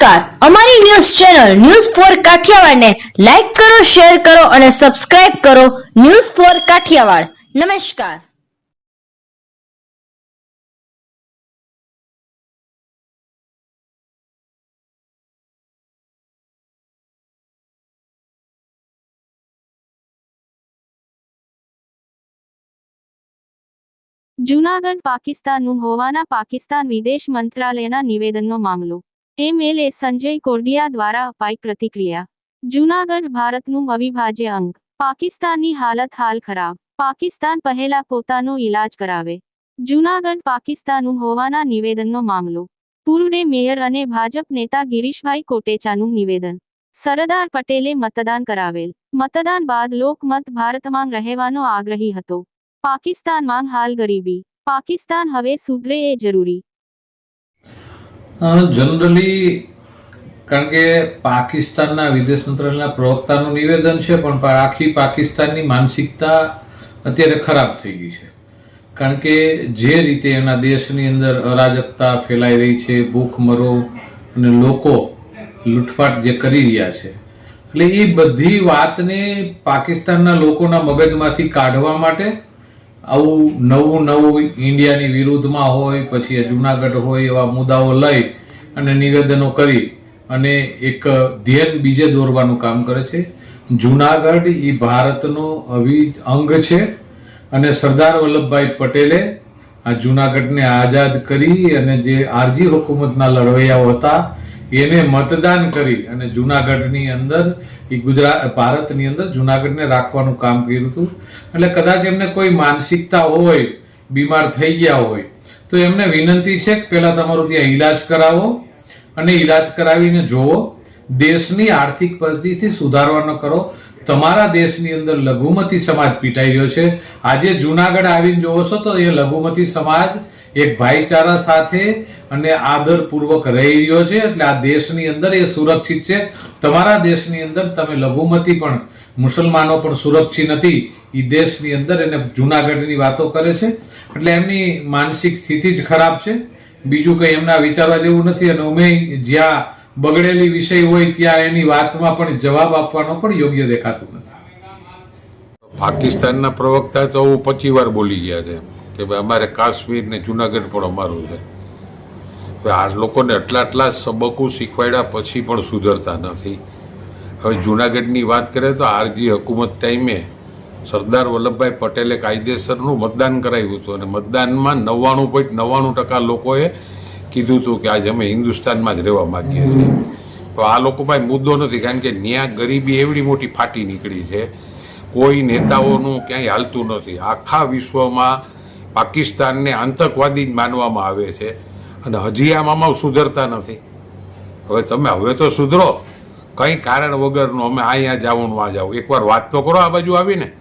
નમસ્કાર. અમારી news channel news four કાઠિયાવાડને લાઈક કરો, શેર કરો અને સબસ્ક્રાઇબ કરો ન્યૂઝ ફોર કાઠિયાવાડ. નમસ્કાર. જૂનાગઢ પાકિસ્તાનનું હોવાના પાકિસ્તાન વિદેશ મંત્રાલયના નિવેદનનો મામલો. એમએલએ સંજય કોરડિયા દ્વારા અપાઈ પ્રતિક્રિયા. જૂનાગઢ ભારતનું અવિભાજ્ય અંગ. પાકિસ્તાનની હાલત હાલ ખરાબ. પાકિસ્તાન પહેલા પોતાનો ઇલાજ કરાવે. જૂનાગઢ પાકિસ્તાનનું હોવાના નિવેદનનો મામલો. પૂર્વે મેયર અને ભાજપ નેતા ગિરીશભાઈ કોટેચાનું નિવેદન. સરદાર પટેલે મતદાન કરાવેલ. મતદાન બાદ લોકમત ભારતમાં રહેવાનો આગ્રહી હતો. પાકિસ્તાનમાં હાલ ગરીબી. પાકિસ્તાન હવે સુધરે એ જરૂરી. જનરલી કારણ કે પાકિસ્તાનના વિદેશ મંત્રાલયના પ્રવક્તાનું નિવેદન છે, પણ આખી પાકિસ્તાનની માનસિકતા અત્યારે ખરાબ થઈ ગઈ છે. કારણ કે જે રીતે એના દેશની અંદર અરાજકતા ફેલાઈ રહી છે, ભૂખમરો અને લોકો લૂંટફાટ જે કરી રહ્યા છે, એટલે એ બધી વાતને પાકિસ્તાનના લોકોના મગજમાંથી કાઢવા માટે આવું નવું નવું ઇન્ડિયાની વિરુદ્ધમાં હોય, પછી જુનાગઢ હોય એવા મુદ્દાઓ લઈ અને નિવેદનો કરી અને એક ધ્યેય બીજે દોરવાનું કામ કરે છે. જુનાગઢ એ ભારતનો અવિ અંગ છે અને સરદાર વલ્લભભાઈ પટેલે આ જુનાગઢને આઝાદ કરી અને જે આરજી હુકુમતના લડવૈયાઓ હતા એને મતદાન કરી અને જુનાગઢની અંદર, એ ગુજરાત ભારતની અંદર જુનાગઢને રાખવાનું કામ કર્યું હતું. એટલે કદાચ એમને કોઈ માનસિકતા હોય, બીમાર થઈ ગયા હોય, તો એમને વિનંતી છે કે પહેલાં તમારું ત્યાં ઈલાજ કરાવો અને ઈલાજ કરાવીને જોવો દેશની આર્થિક પરિસ્થિતિ સુધારવાનો કરો. તમારા દેશની અંદર લઘુમતી સમાજ પીટાઈ રહ્યો છે. આજે જુનાગઢ આવીને જોવો છો તો એ લઘુમતી સમાજ એક ભાઈચારા સાથે અને આદરપૂર્વક રહી રહ્યો છે, એટલે આ દેશની અંદર એ સુરક્ષિત છે. તમારા દેશની અંદર તમે લઘુમતી પણ, મુસલમાનો પણ સુરક્ષિત નથી. એ દેશની અંદર એને જૂનાગઢની વાતો કરે છે. એટલે એમની માનસિક સ્થિતિ જ ખરાબ છે. બીજું કંઈ એમના વિચારવા જેવું નથી અને અમે જ્યાં બગડેલી વિષય હોય ત્યાં એની વાતમાં પણ જવાબ આપવાનો પણ યોગ્ય દેખાતું નથી. પાકિસ્તાનના પ્રવક્તા તો પચી વાર બોલી ગયા છે. કે ભાઈ અમારે કાશ્મીર ને જુનાગઢ પણ અમારું છે. આ લોકોને આટલા આટલા સબકો શીખવાડ્યા પછી પણ સુધરતા નથી. હવે જુનાગઢની વાત કરીએ તો આરજી હકુમત ટાઈમે સરદાર વલ્લભભાઈ પટેલે કાયદેસરનું મતદાન કરાવ્યું હતું અને મતદાનમાં નવ્વાણું પોઈન્ટ નવ્વાણું ટકા લોકોએ કીધું હતું કે આજે અમે હિન્દુસ્તાનમાં જ રહેવા માગીએ છીએ. તો આ લોકો પાસે મુદ્દો નથી, કારણ કે ન્યા ગરીબી એવડી મોટી ફાટી નીકળી છે. કોઈ નેતાઓનું ક્યાંય હાલતું નથી. આખા વિશ્વમાં પાકિસ્તાનને આતંકવાદી જ માનવામાં આવે છે અને હજી આમાં સુધરતા નથી. હવે તમે હવે તો સુધરો. કંઈ કારણ વગરનું અમે અહીંયા જાવું આ જાવું એકવાર વાત તો કરો આ બાજુ આવીને.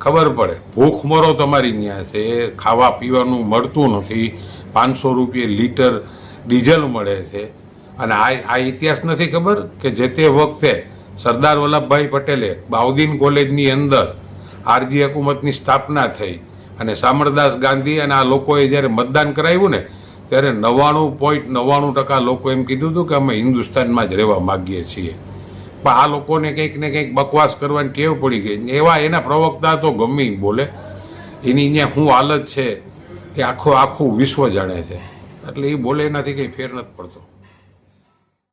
ખબર પડે. ભૂખમરો તમારી ત્યાં છે. ખાવા પીવાનું મળતું નથી. પાંચસો રૂપિયે લીટર ડીઝલ મળે છે. અને આ આ ઇતિહાસ નથી ખબર કે જે તે વખતે સરદાર વલ્લભભાઈ પટેલે બાઉદીન કોલેજની અંદર આરજી હકુમતની સ્થાપના થઈ. અને સામરદાસ ગાંધી અને આ લોકોએ જ્યારે મતદાન કરાવ્યું ને, ત્યારે નવ્વાણું પોઈન્ટ નવ્વાણું ટકા લોકો એમ કીધું હતું કે અમે હિન્દુસ્તાનમાં જ રહેવા માગીએ છીએ. પણ આ લોકોને કંઈક ને કંઈક બકવાસ કરવાની ટેવ પડી ગઈ. એવા એના પ્રવક્તા તો ગમે બોલે. એની અહીંયા શું હાલત છે એ આખો આખું વિશ્વ જાણે છે. એટલે એ બોલે એનાથી કંઈ ફેર નથી પડતો.